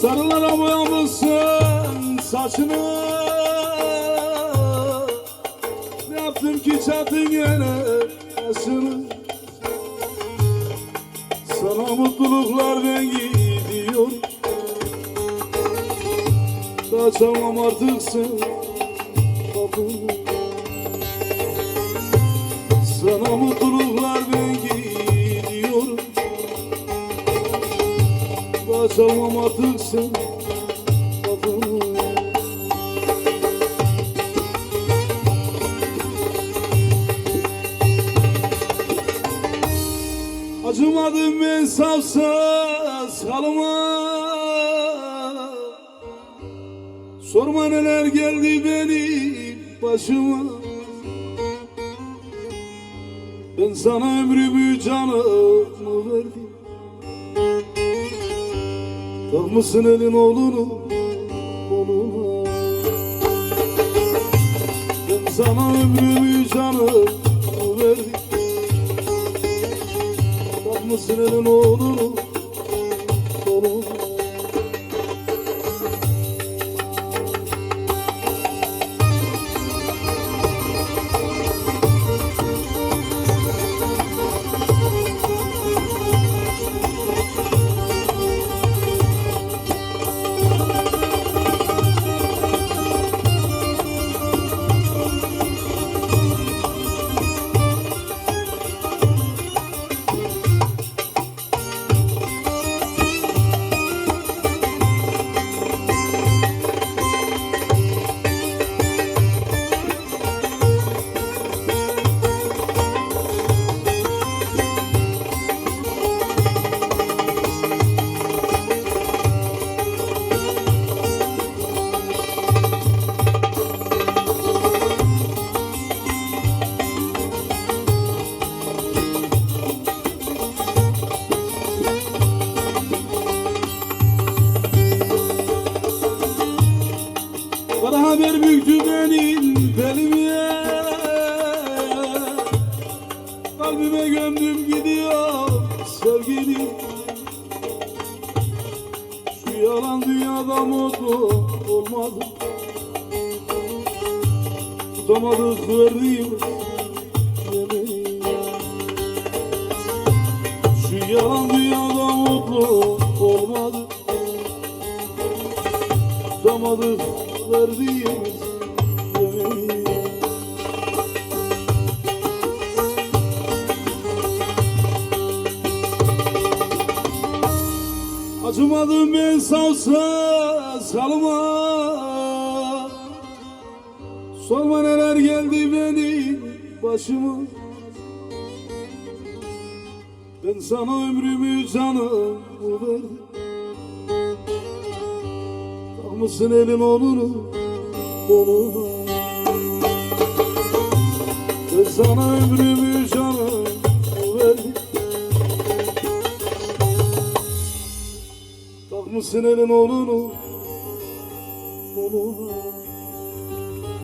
Sarılara boyamışsın saçını. Ne yaptım ki çattın gene yaşını? Sana mutluluklar ben gidiyorum Daha çalmam artık sen kapını. Sana mutluluklar Çalmam artık sen Acımadım ben safsız halıma Sorma neler geldi benim başıma. Ben sana ömrümü canımı verdim Takmışsın elin oğlunu? Koluna Ben sana ömrümü canımı verdim Takmışsın elin oğlunu yalan dünyada mutlu olmadı Tutamadık verdiğimiz yemeği. Şu yalan dünyada mutlu olmadı tutamadık verdiğimiz yemeği Acımadım ben savsız halıma Sorma neler geldi benim başıma. Ben sana ömrümü canımı verdim. Takmışsın elin oğlunu koluna Ben sana ömrümü Takmışsın elin oğlunu koluna